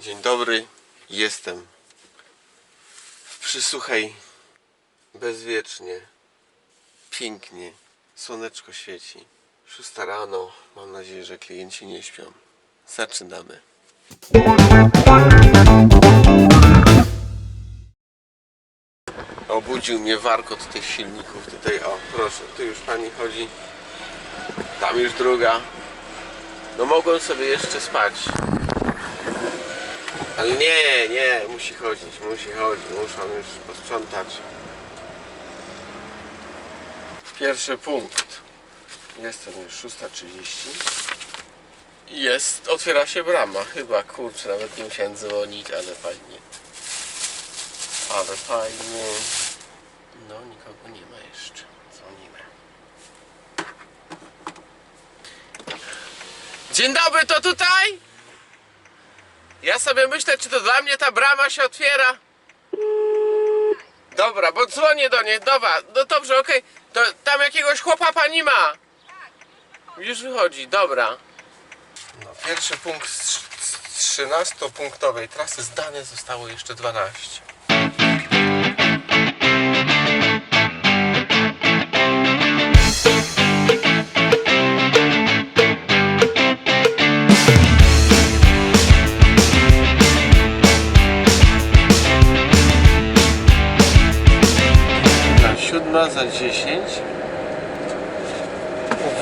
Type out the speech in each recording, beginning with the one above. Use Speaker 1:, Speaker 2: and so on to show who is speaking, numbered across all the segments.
Speaker 1: Dzień dobry, jestem w przysłuchaj bezwiecznie, pięknie, słoneczko świeci. Szósta rano, mam nadzieję, że klienci nie śpią. Zaczynamy. Obudził mnie warkot tych silników. Tutaj, o proszę, tu już pani chodzi. Tam już druga. No mogłem sobie jeszcze spać. Ale nie, nie, musi chodzić, musi chodzić, muszą już posprzątać. Pierwszy punkt. Jestem już 6.30. I Jest, otwiera się brama, chyba, kurczę, nawet nie musiałem dzwonić, ale fajnie. Ale fajnie. No, nikogo nie ma jeszcze. Dzwonimy. Dzień dobry, to tutaj? Ja sobie myślę, czy to dla mnie ta brama się otwiera. Dobra, bo dzwonię do niej, dobra, no dobrze, okej. To tam jakiegoś chłopa pani ma. Już wychodzi, dobra. No, pierwszy punkt z 13-punktowej trasy zdane zostało jeszcze 12.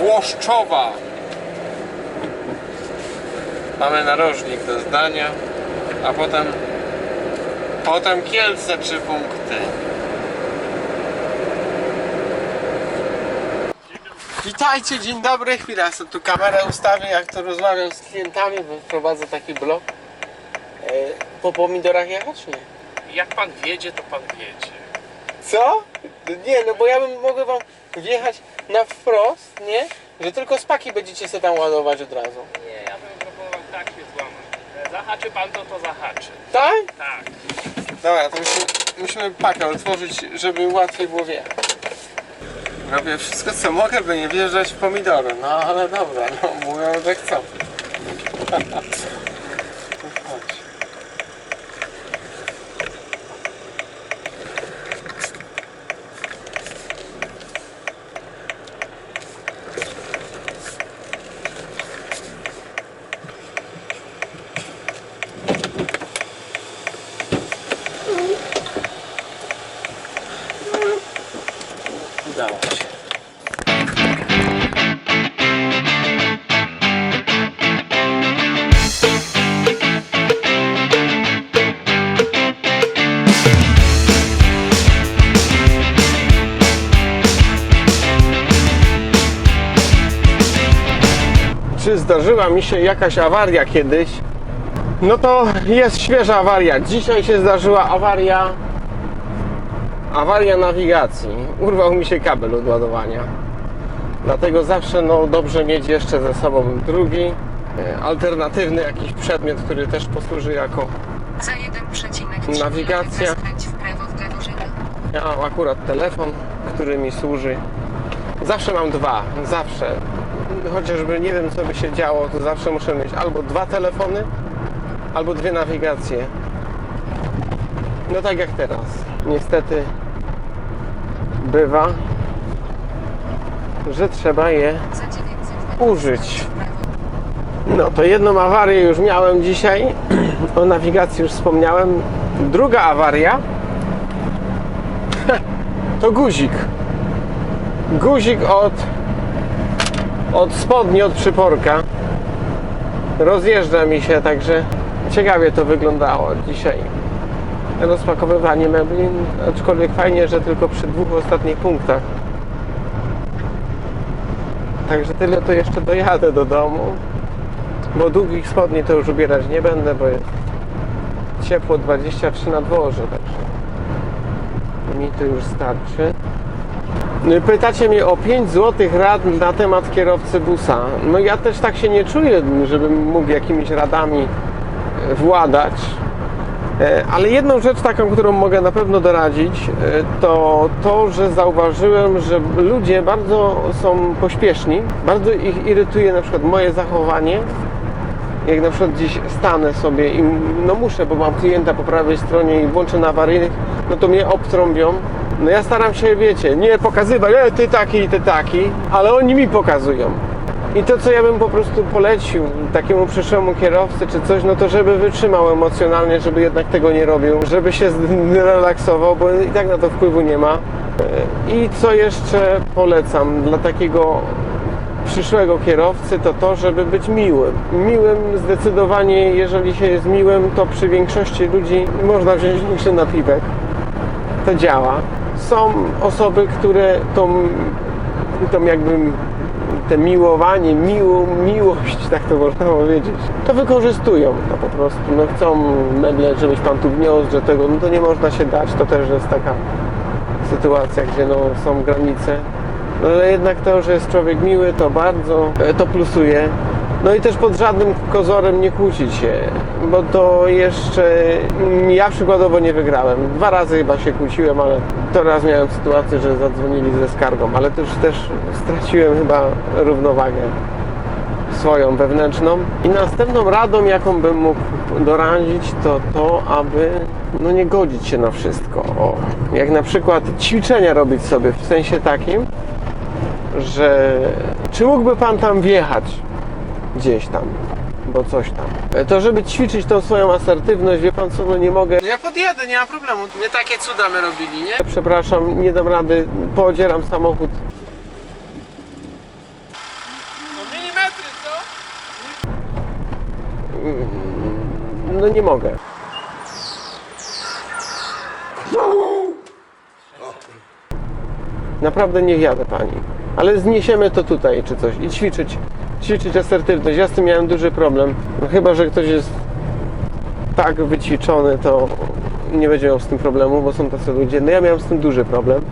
Speaker 1: Włoszczowa. Mamy narożnik do zdania, a potem potem Kielce trzy punkty. Witajcie, dzień dobry. Chwila, sobie tu kamerę ustawię, jak to rozmawiam z klientami, bo prowadzę taki blog. E, po pomidorach jechać? Nie.
Speaker 2: Jak pan wiedzie, to pan wiedzie.
Speaker 1: Co? Nie, no bo ja bym mogę wam wjechać na wprost, nie? Że tylko spaki będziecie sobie tam ładować od razu.
Speaker 2: Nie, ja bym proponował tak się złamać. Zahaczy pan to, to zahaczy.
Speaker 1: Tak?
Speaker 2: Tak.
Speaker 1: Dobra, to musimy, musimy pakę otworzyć, żeby łatwiej było wjechać. Robię wszystko co mogę, by nie wjeżdżać w pomidory. No ale dobra, no mówią, że chcą. zdarzyła mi się jakaś awaria kiedyś? No to jest świeża awaria. Dzisiaj się zdarzyła awaria awaria nawigacji. Urwał mi się kabel od ładowania. Dlatego zawsze no, dobrze mieć jeszcze ze sobą drugi, e, alternatywny jakiś przedmiot, który też posłuży jako.
Speaker 3: Za 1,3
Speaker 1: Nawigacja.
Speaker 3: skręć w prawo w Gaworzyny.
Speaker 1: Ja mam akurat telefon, który mi służy. Zawsze mam dwa, zawsze. Chociażby nie wiem co by się działo, to zawsze muszę mieć albo dwa telefony, albo dwie nawigacje. No tak jak teraz. Niestety bywa, że trzeba je
Speaker 3: Za 900
Speaker 1: użyć. No to jedną awarię już miałem dzisiaj. O nawigacji już wspomniałem. Druga awaria to guzik. Guzik od od spodni, od przyporka. Rozjeżdża mi się, także ciekawie to wyglądało dzisiaj. Rozpakowywanie mebli, aczkolwiek fajnie, że tylko przy dwóch ostatnich punktach. Także tyle to jeszcze dojadę do domu. Bo długich spodni to już ubierać nie będę, bo jest ciepło 23 na dworze, także mi to już starczy. Pytacie mnie o 5 zł rad na temat kierowcy busa. No ja też tak się nie czuję, żebym mógł jakimiś radami e, władać. E, Ale jedną rzecz taką, którą mogę na pewno doradzić, e, to to, że zauważyłem, że ludzie bardzo są pośpieszni, bardzo ich irytuje na przykład moje zachowanie jak na przykład gdzieś stanę sobie i no muszę, bo mam klienta po prawej stronie i włączę na awaryjnych, no to mnie obtrąbią. No ja staram się, wiecie, nie pokazywać, e, ty taki i ty taki, ale oni mi pokazują. I to, co ja bym po prostu polecił takiemu przyszłemu kierowcy czy coś, no to żeby wytrzymał emocjonalnie, żeby jednak tego nie robił, żeby się zrelaksował, bo i tak na to wpływu nie ma. E, I co jeszcze polecam dla takiego przyszłego kierowcy, to to, żeby być miłym. Miłym zdecydowanie, jeżeli się jest miłym, to przy większości ludzi można wziąć się na piwek. To działa. Są osoby, które tą, tą jakby te miłowanie, miłą miłość, tak to można powiedzieć, to wykorzystują no po prostu. No chcą meble, żebyś pan tu wniósł, że tego, no to nie można się dać. To też jest taka sytuacja, gdzie no, są granice. No, ale jednak to, że jest człowiek miły, to bardzo e, to plusuje. No i też pod żadnym kozorem nie kłócić się, bo to jeszcze ja przykładowo nie wygrałem. Dwa razy chyba się kłóciłem, ale to raz miałem sytuację, że zadzwonili ze skargą, ale też też straciłem chyba równowagę swoją wewnętrzną. I następną radą, jaką bym mógł doradzić, to to, aby no nie godzić się na wszystko. O, jak na przykład ćwiczenia robić sobie w sensie takim, że czy mógłby pan tam wjechać gdzieś tam, bo coś tam. To żeby ćwiczyć tą swoją asertywność, wie pan co, no nie mogę.
Speaker 4: Ja podjadę, nie ma problemu. My takie cuda my robili, nie?
Speaker 1: Przepraszam, nie dam rady, podzieram samochód.
Speaker 4: No milimetry, co?
Speaker 1: No nie mogę. Naprawdę nie wjadę pani. Ale zniesiemy to tutaj czy coś i ćwiczyć, ćwiczyć asertywność. Ja z tym miałem duży problem. No chyba, że ktoś jest tak wyćwiczony, to nie będzie miał z tym problemu, bo są tacy ludzie. No ja miałem z tym duży problem.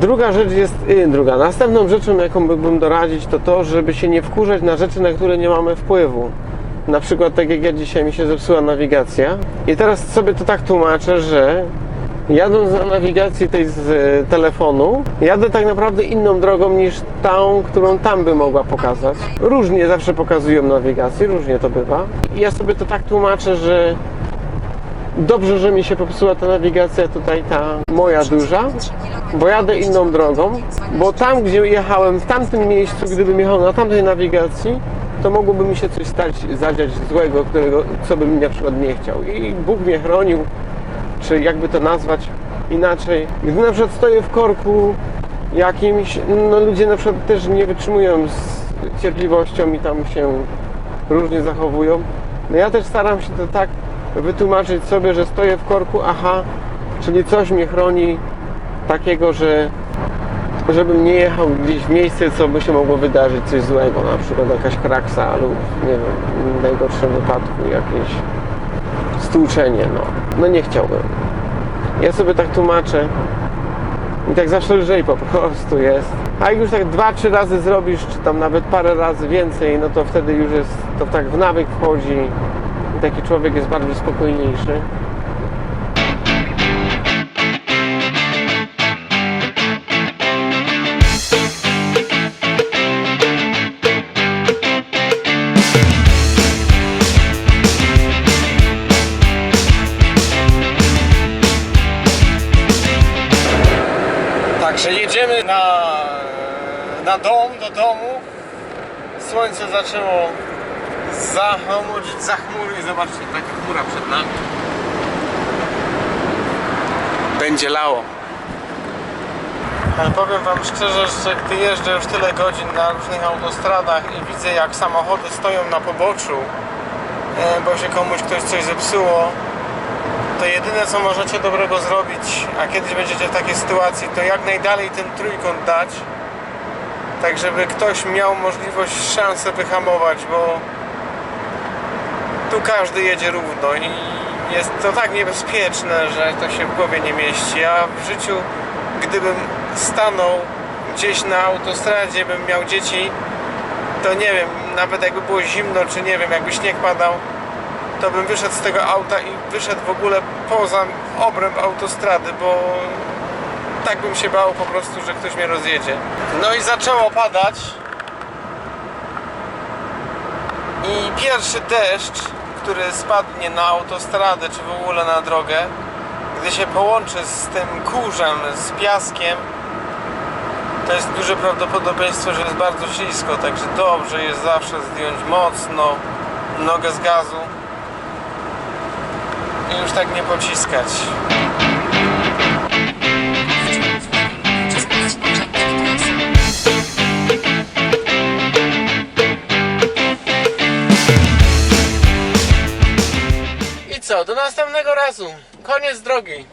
Speaker 1: Druga rzecz jest, yy, druga. Następną rzeczą, jaką bym doradzić, to to, żeby się nie wkurzać na rzeczy, na które nie mamy wpływu. Na przykład tak jak ja dzisiaj mi się zepsuła nawigacja i teraz sobie to tak tłumaczę, że jadąc na nawigacji tej z e, telefonu, jadę tak naprawdę inną drogą niż tą, którą tam by mogła pokazać. Różnie zawsze pokazują nawigację, różnie to bywa. Ja sobie to tak tłumaczę, że dobrze, że mi się popsuła ta nawigacja tutaj, ta moja duża, bo jadę inną drogą, bo tam, gdzie jechałem, w tamtym miejscu, gdybym jechał na tamtej nawigacji, to mogłoby mi się coś stać, zadziać złego, którego, co bym na przykład nie chciał. I Bóg mnie chronił, czy jakby to nazwać inaczej. Gdy na przykład stoję w korku jakimś, no ludzie na przykład też nie wytrzymują z cierpliwością i tam się różnie zachowują. No ja też staram się to tak wytłumaczyć sobie, że stoję w korku, aha, czyli coś mnie chroni takiego, że żebym nie jechał gdzieś w miejsce, co by się mogło wydarzyć, coś złego, na przykład jakaś kraksa lub nie wiem, w najgorszym wypadku jakieś stłuczenie, no. No nie chciałbym. Ja sobie tak tłumaczę i tak zawsze lżej po prostu jest. A jak już tak dwa, trzy razy zrobisz, czy tam nawet parę razy więcej, no to wtedy już jest, to tak w nawyk wchodzi i taki człowiek jest bardziej spokojniejszy. Słońce zaczęło zachomudzić za chmury i zobaczcie, taka chmura przed nami. Będzie lało. Ale powiem Wam szczerze, że gdy jeżdżę już tyle godzin na różnych autostradach i widzę jak samochody stoją na poboczu, e, bo się komuś ktoś coś zepsuło, to jedyne co możecie dobrego zrobić, a kiedyś będziecie w takiej sytuacji, to jak najdalej ten trójkąt dać, tak żeby ktoś miał możliwość, szansę wyhamować, bo tu każdy jedzie równo i jest to tak niebezpieczne, że to się w głowie nie mieści. Ja w życiu, gdybym stanął gdzieś na autostradzie, bym miał dzieci, to nie wiem, nawet jakby było zimno, czy nie wiem, jakby śnieg padał, to bym wyszedł z tego auta i wyszedł w ogóle poza obręb autostrady, bo tak bym się bał po prostu, że ktoś mnie rozjedzie. No i zaczęło padać. I pierwszy deszcz, który spadnie na autostradę czy w ogóle na drogę, gdy się połączy z tym kurzem, z piaskiem, to jest duże prawdopodobieństwo, że jest bardzo ślisko, także dobrze jest zawsze zdjąć mocno nogę z gazu i już tak nie pociskać. Do następnego razu. Koniec drogi.